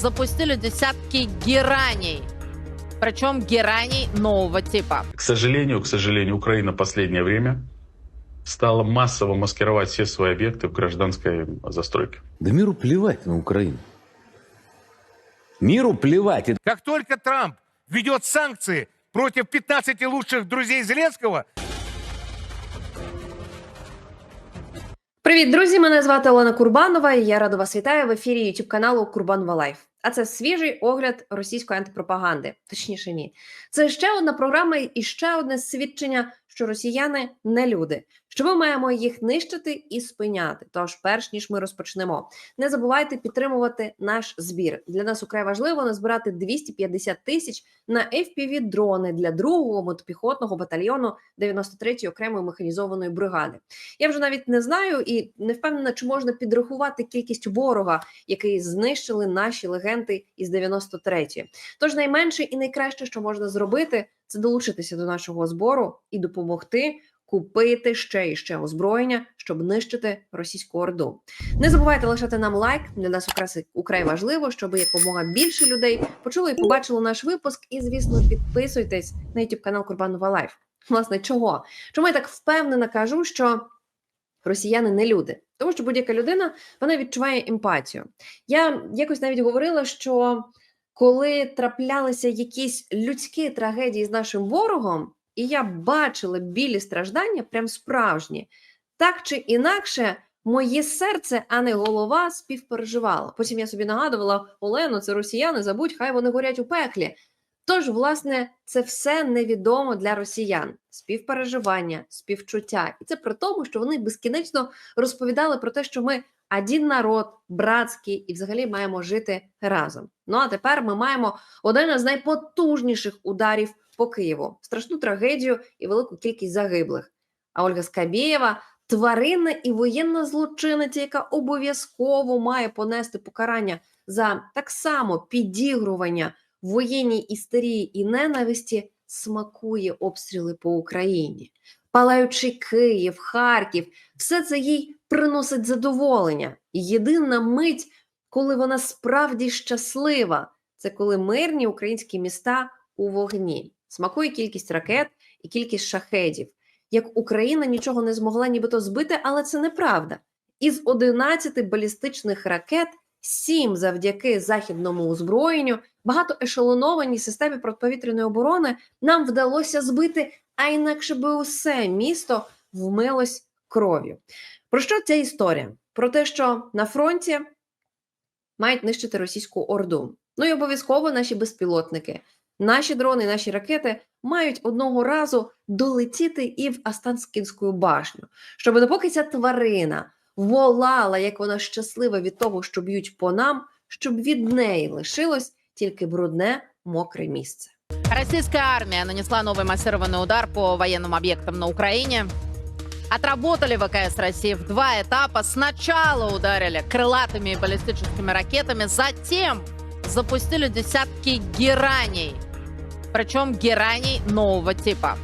запустили десятки гераней. Причем гераней нового типа. К сожалению, к сожалению, Украина в последнее время стала массово маскировать все свои объекты в гражданской застройке. Да миру плевать на Украину. Миру плевать. И Как только Трамп введет санкции против 15 лучших друзей Зеленского, Привіт, друзі! Мене звати Олена Курбанова. і Я рада вас вітаю в ефірі youtube каналу Курбанова Лайф. А це свіжий огляд російської антипропаганди. Точніше, ні. Це ще одна програма і ще одне свідчення, що росіяни не люди, що ми маємо їх нищити і спиняти. Тож, перш ніж ми розпочнемо, не забувайте підтримувати наш збір. Для нас украй важливо назбирати 250 тисяч на fpv дрони для другого мотопіхотного батальйону 93-ї окремої механізованої бригади. Я вже навіть не знаю і не впевнена, чи можна підрахувати кількість ворога, який знищили наші легенди із 93-ї. Тож найменше і найкраще, що можна зробити, це долучитися до нашого збору і допомогти. Купити ще і ще озброєння, щоб нищити російську орду. Не забувайте лишати нам лайк. Для нас украси украй важливо, щоб якомога більше людей почули і побачили наш випуск. І, звісно, підписуйтесь на youtube канал Курбанова Лайф. Власне, чого? Чому я так впевнено кажу, що росіяни не люди? Тому що будь-яка людина вона відчуває емпатію. Я якось навіть говорила, що коли траплялися якісь людські трагедії з нашим ворогом, і я бачила білі страждання, прям справжні, так чи інакше. Моє серце, а не голова, співпереживала. Потім я собі нагадувала Олено, це росіяни, забудь, хай вони горять у пеклі. Тож, власне, це все невідомо для росіян: співпереживання, співчуття, і це при тому, що вони безкінечно розповідали про те, що ми один народ, братський, і взагалі маємо жити разом. Ну а тепер ми маємо один із найпотужніших ударів по Києву, страшну трагедію і велику кількість загиблих. А Ольга Скабєєва тваринна і воєнна злочинниця, яка обов'язково має понести покарання за так само підігрування воєнній істерії і ненависті смакує обстріли по Україні. Палаючи Київ, Харків, все це їй приносить задоволення. Єдина мить, коли вона справді щаслива, це коли мирні українські міста у вогні. Смакує кількість ракет і кількість шахедів. Як Україна нічого не змогла нібито збити, але це неправда. Із 11 балістичних ракет 7 завдяки західному озброєнню, багатоешелонованій системі протиповітряної оборони нам вдалося збити, а інакше би усе місто вмилось кров'ю. Про що ця історія? Про те, що на фронті мають нищити російську орду. Ну і обов'язково наші безпілотники, наші дрони, наші ракети мають одного разу долетіти і в Астанскінську башню, щоб допоки ця тварина волала, як вона щаслива від того, що б'ють по нам, щоб від неї лишилось тільки брудне, мокре місце. Российская армия нанесла новый массированный удар по военным объектам на Украине. Отработали ВКС России в два этапа. Сначала ударили крылатыми и баллистическими ракетами, затем запустили десятки гераней. Причем гераней нового типа.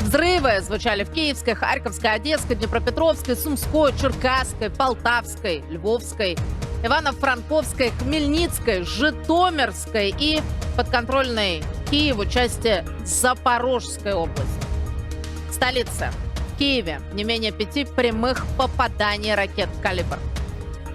Взрывы звучали в Киевской, Харьковской, Одесской, Днепропетровской, Сумской, Черкасской, Полтавской, Львовской, Ивано-Франковской, Хмельницкой, Житомирской и подконтрольной Киеву части Запорожской области. Столица. В Киеве не менее пяти прямых попаданий ракет «Калибр».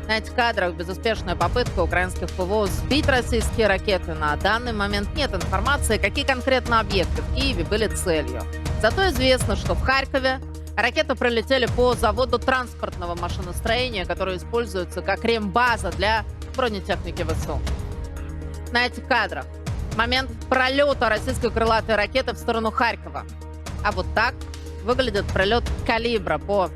На этих кадрах безуспешная попытка украинских ПВО сбить российские ракеты. На данный момент нет информации, какие конкретно объекты в Киеве были целью. Зато известно, что в Харькове ракеты пролетели по заводу транспортного машиностроения, который используется как рембаза для бронетехники ВСУ. На этих кадрах момент пролета российской крылатой ракеты в сторону Харькова. А вот так выглядит пролет калибра по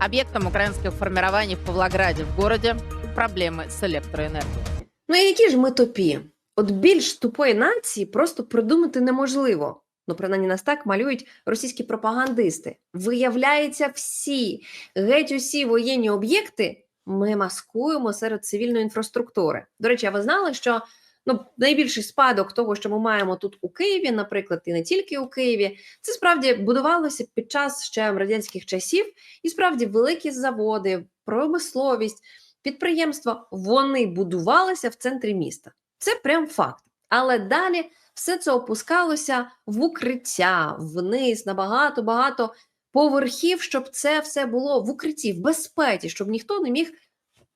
объектам украинских формирований в Павлограде. В городе проблемы с электроэнергией. Ну і які ж ми тупі? От більш тупої нації просто придумати неможливо. Ну, принаймні нас так малюють російські пропагандисти. Виявляється, всі геть усі воєнні об'єкти ми маскуємо серед цивільної інфраструктури. До речі, а ви знали, що ну, найбільший спадок того, що ми маємо тут у Києві, наприклад, і не тільки у Києві, це справді будувалося під час ще радянських часів, і справді великі заводи, промисловість, підприємства вони будувалися в центрі міста. Це прям факт. Але далі все це опускалося в укриття, вниз, на багато-багато поверхів, щоб це все було в укритті, в безпеці, щоб ніхто не міг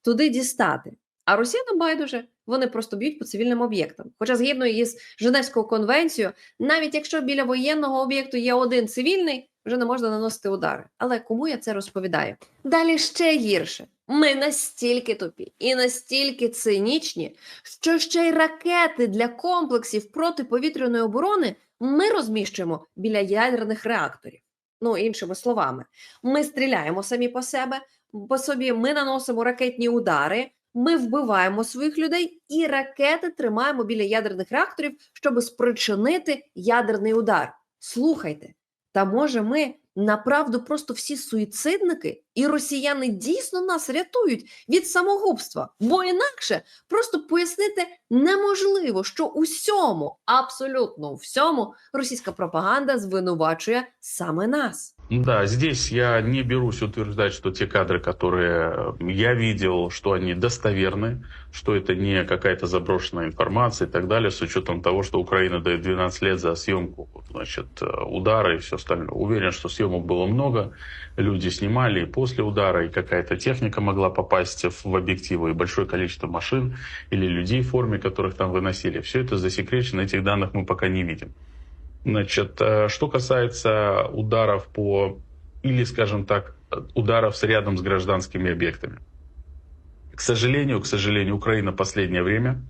туди дістати. А росіянам байдуже, вони просто б'ють по цивільним об'єктам. Хоча, згідно із Женевською конвенцією, навіть якщо біля воєнного об'єкту є один цивільний, вже не можна наносити удари. Але кому я це розповідаю? Далі ще гірше. Ми настільки тупі і настільки цинічні, що ще й ракети для комплексів протиповітряної оборони ми розміщуємо біля ядерних реакторів. Ну, іншими словами, ми стріляємо самі по себе, по собі ми наносимо ракетні удари, ми вбиваємо своїх людей і ракети тримаємо біля ядерних реакторів, щоб спричинити ядерний удар. Слухайте, та може ми направду просто всі суїцидники, і росіяни дійсно нас рятують від самогубства, бо інакше просто пояснити неможливо, що усьому, абсолютно всьому, російська пропаганда звинувачує саме нас. Да, здесь я не берусь утверждать, что те кадры, которые э, я видел, что они достоверны, что это не какая-то заброшенная информация и так далее, с учетом того, что Украина дает 12 лет за съемку, значит, э, удара и все остальное. Уверен, что съемок было много, люди снимали и после удара, и какая-то техника могла попасть в объективы, и большое количество машин или людей в форме, которых там выносили. Все это засекречено, этих данных мы пока не видим. Значит, э, что касается ударов по, или, скажем так, ударов с рядом с гражданскими объектами. К сожалению, к сожалению, Украина последнее время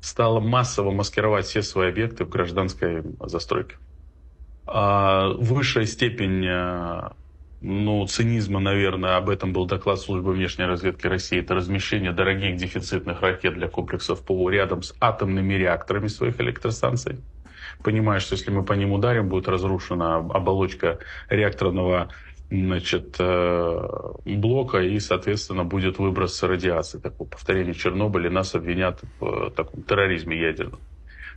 стала массово маскировать все свои объекты в гражданской застройке. А Высшая степень э, ну, цинизма, наверное, об этом был доклад службы внешней разведки России, это размещение дорогих дефицитных ракет для комплексов ПВО рядом с атомными реакторами своих электростанций понимая, что если мы по ним ударим, будет разрушена оболочка реакторного значит, э, блока, и, соответственно, будет выброс радиации. Такое повторение Чернобыля нас обвинят в э, таком терроризме ядерном.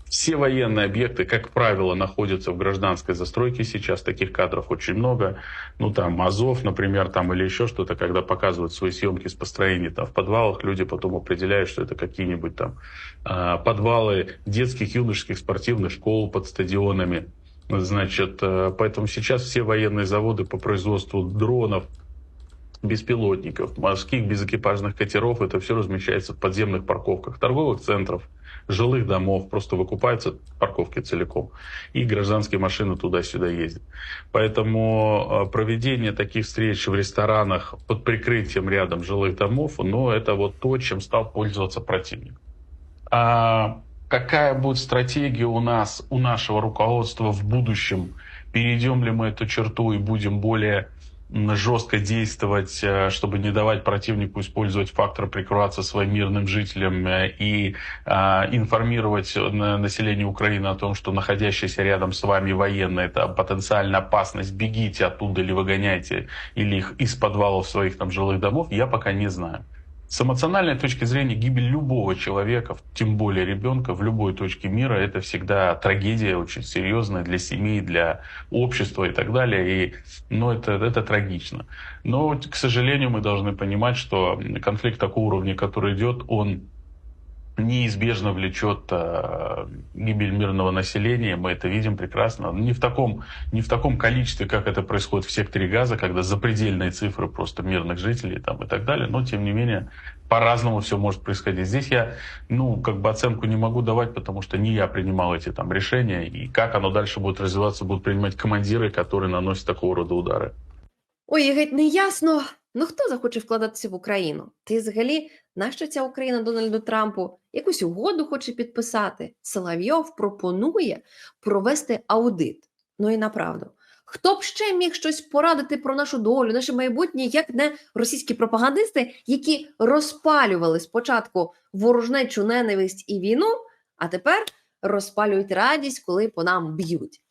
Все военные объекты, как правило, находятся в гражданской застройке сейчас. Таких кадров очень много. Ну, там, Азов, например, там, или еще что-то, когда показывают свои съемки с построений там, в подвалах, люди потом определяют, что это какие-нибудь там а, подвалы детских, юношеских спортивных школ под стадионами. Значит, э, поэтому сейчас все военные заводы по производству дронов, беспилотников, морских безэкипажных катеров, это все размещается в подземных парковках торговых центров, жилых домов, просто выкупаются парковки целиком, и гражданские машины туда-сюда ездят. Поэтому э, проведение таких встреч в ресторанах под прикрытием рядом жилых домов, ну, это вот то, чем стал пользоваться противник. А какая будет стратегия у нас, у нашего руководства в будущем? Перейдем ли мы эту черту и будем более жестко действовать, э, чтобы не давать противнику использовать фактор прикрываться своим мирным жителям э, и а, информировать на- население Украины о том, что находящиеся рядом с вами военные это потенциальная опасность, бегите оттуда или выгоняйте, или их из подвалов своих там жилых домов, я пока не знаю. С эмоциональной точки зрения гибель любого человека, тем более ребенка, в любой точке мира, это всегда трагедия очень серьезная для семьи, для общества и так далее. И, ну, это, это трагично. Но, к сожалению, мы должны понимать, что конфликт такого уровня, который идет, он неизбежно влечет э, гибель мирного населения. Мы это видим прекрасно. Не в, таком, не в таком количестве, как это происходит в секторе газа, когда запредельные цифры просто мирных жителей там, и так далее. Но, тем не менее, по-разному все может происходить. Здесь я, ну, как бы оценку не могу давать, потому что не я принимал эти там решения. И как оно дальше будет развиваться, будут принимать командиры, которые наносят такого рода удары. Ой, і геть не ясно. Ну хто захоче вкладатися в Україну? Ти взагалі, нащо ця Україна Дональду Трампу Якусь угоду хоче підписати? Соловйов пропонує провести аудит. Ну і направду. Хто б ще міг щось порадити про нашу долю, наше майбутнє, як не російські пропагандисти, які розпалювали спочатку ворожнечу ненависть і війну, а тепер розпалюють радість, коли по нам б'ють.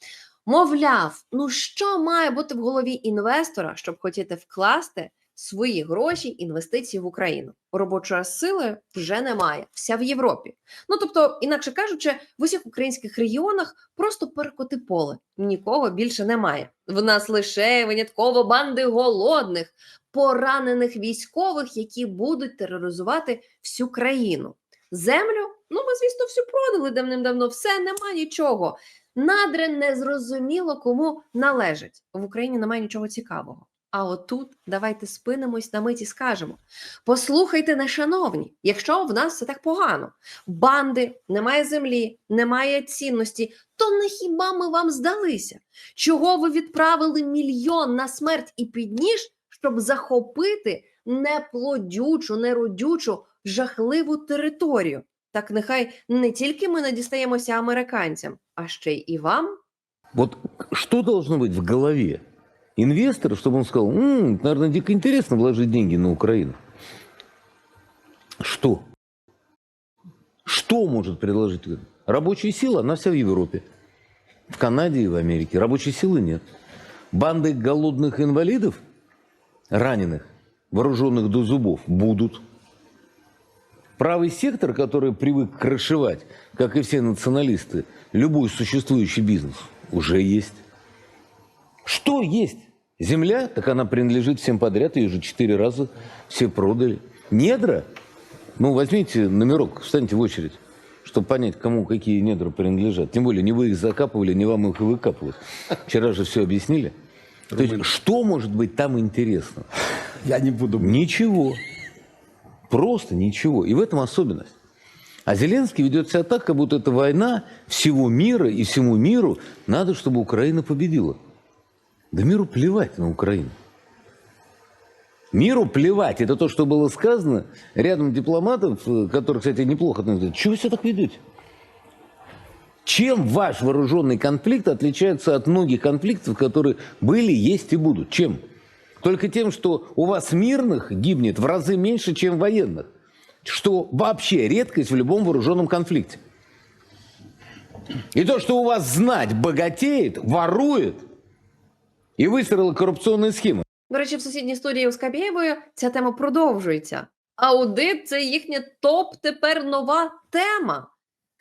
Мовляв, ну що має бути в голові інвестора, щоб хотіти вкласти свої гроші, інвестиції в Україну? Робочої сили вже немає, вся в Європі. Ну тобто, інакше кажучи, в усіх українських регіонах просто перекоти поле. Нікого більше немає. В нас лише винятково банди голодних, поранених військових, які будуть тероризувати всю країну. Землю Ну, ми, звісно, все продали давним-давно, все, нема нічого. Надре не зрозуміло, кому належить. В Україні немає нічого цікавого. А отут давайте спинимось на мить і скажемо: послухайте, нешановні, якщо в нас все так погано, банди, немає землі, немає цінності, то не хіба ми вам здалися? Чого ви відправили мільйон на смерть і підніж, щоб захопити неплодючу, неродючу, жахливу територію? Так нехай не тільки ми не дістаємося американцям, а ще й вам. Вот что должно быть в голове инвестора, чтобы он сказал, «М, наверное, дико интересно вложить деньги на Украину. Что? Что может предложить? Рабочая сила, она вся в Европе. В Канаде и в Америке. Рабочей силы нет. Банды голодных инвалидов, раненых, вооруженных до зубов, будут. Правый сектор, который привык крышевать, как и все националисты, любой существующий бизнес, уже есть. Что есть? Земля, так она принадлежит всем подряд, ее уже четыре раза все продали. Недра? Ну, возьмите номерок, встаньте в очередь, чтобы понять, кому какие недра принадлежат. Тем более, не вы их закапывали, не вам их и выкапывать. Вчера же все объяснили. То есть, что может быть там интересно? Я не буду. Ничего. Просто ничего. И в этом особенность. А Зеленский ведет себя так, как будто это война всего мира, и всему миру надо, чтобы Украина победила. Да миру плевать на Украину. Миру плевать. Это то, что было сказано рядом дипломатов, э, которые, кстати, неплохо относятся. Чего вы себя так ведете? Чем ваш вооруженный конфликт отличается от многих конфликтов, которые были, есть и будут? Чем? Только тем, что у вас мирных гибнет в разы меньше, чем военных. Что вообще редкость в любом вооруженном конфликте. И то, что у вас знать богатеет, ворует и выстроила коррупционные схемы. До речі, в сусідній студії у Скабєєвої ця тема продовжується. Аудит це їхня топ тепер нова тема.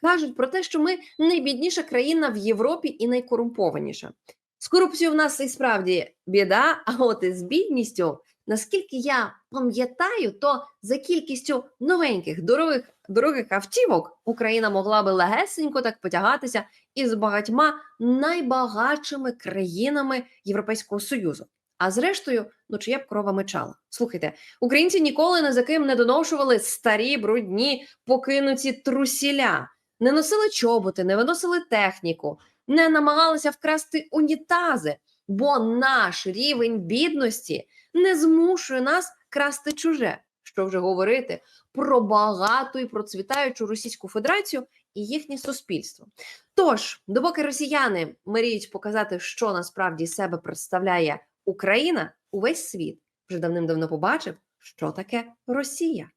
Кажуть про те, що ми найбідніша країна в Європі і найкорумпованіша. З корупцією в нас і справді біда, а от із бідністю, наскільки я пам'ятаю, то за кількістю новеньких дорогих, дорогих автівок Україна могла би легесенько так потягатися із багатьма найбагатшими країнами Європейського Союзу. А зрештою, ну чия б корова мечала. Слухайте, українці ніколи не за ким не доношували старі, брудні, покинуті трусіля, не носили чоботи, не виносили техніку, не намагалися вкрасти унітази, бо наш рівень бідності не змушує нас красти чуже. Що вже говорити про багату і процвітаючу Російську Федерацію і їхнє суспільство. Тож, допоки росіяни мріють показати, що насправді з себе представляє Україна, увесь світ вже давним-давно побачив, що таке Росія.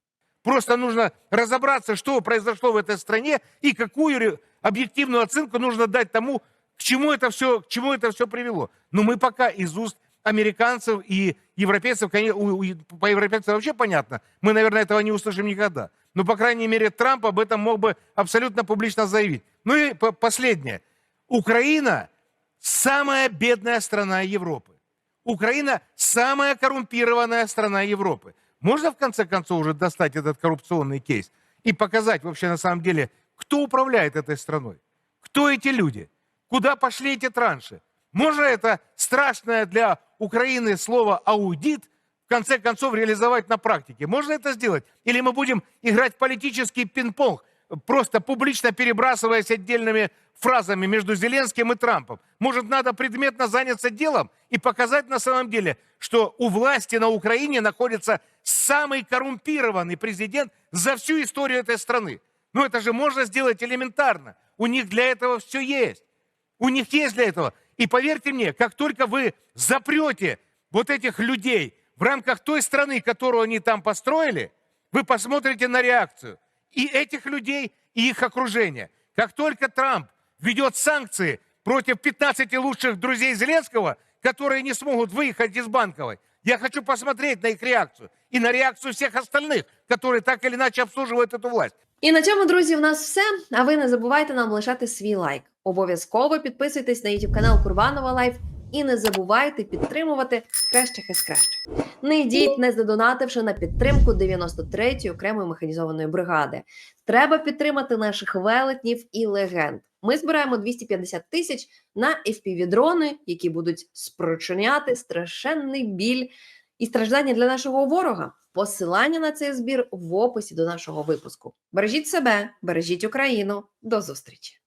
Просто нужно разобраться, что произошло в этой стране и какую ре- объективную оценку нужно дать тому, к чему это все, к чему это все привело. Но мы пока из уст американцев и европейцев, по европейцам вообще понятно, мы, наверное, этого не услышим никогда. Но, по крайней мере, Трамп об этом мог бы абсолютно публично заявить. Ну и по- последнее. Украина самая бедная страна Европы. Украина самая коррумпированная страна Европы. Можно в конце концов уже достать этот коррупционный кейс и показать вообще на самом деле, кто управляет этой страной? Кто эти люди? Куда пошли эти транши? Можно это страшное для Украины слово «аудит» в конце концов реализовать на практике? Можно это сделать? Или мы будем играть в политический пинг-понг, просто публично перебрасываясь отдельными фразами между Зеленским и Трампом. Может, надо предметно заняться делом и показать на самом деле, что у власти на Украине находится самый коррумпированный президент за всю историю этой страны. Ну это же можно сделать элементарно. У них для этого все есть. У них есть для этого. И поверьте мне, как только вы запрете вот этих людей в рамках той страны, которую они там построили, вы посмотрите на реакцию и этих людей, и их окружения. Как только Трамп введет санкции против 15 лучших друзей Зеленского, которые не смогут выехать из Банковой, я хочу посмотреть на их реакцію и на реакцию всех остальных, которые так или иначе обслуживают эту власть. І на цьому, друзі, в нас все. А ви не забувайте нам лишати свій лайк. Обов'язково підписуйтесь на YouTube канал Курбанова Лайф. І не забувайте підтримувати кращих із кращих. Не йдіть, не задонативши на підтримку 93-ї окремої механізованої бригади. Треба підтримати наших велетнів і легенд. Ми збираємо 250 тисяч на FPV-дрони, які будуть спричиняти страшенний біль і страждання для нашого ворога. Посилання на цей збір в описі до нашого випуску. Бережіть себе, бережіть Україну. До зустрічі!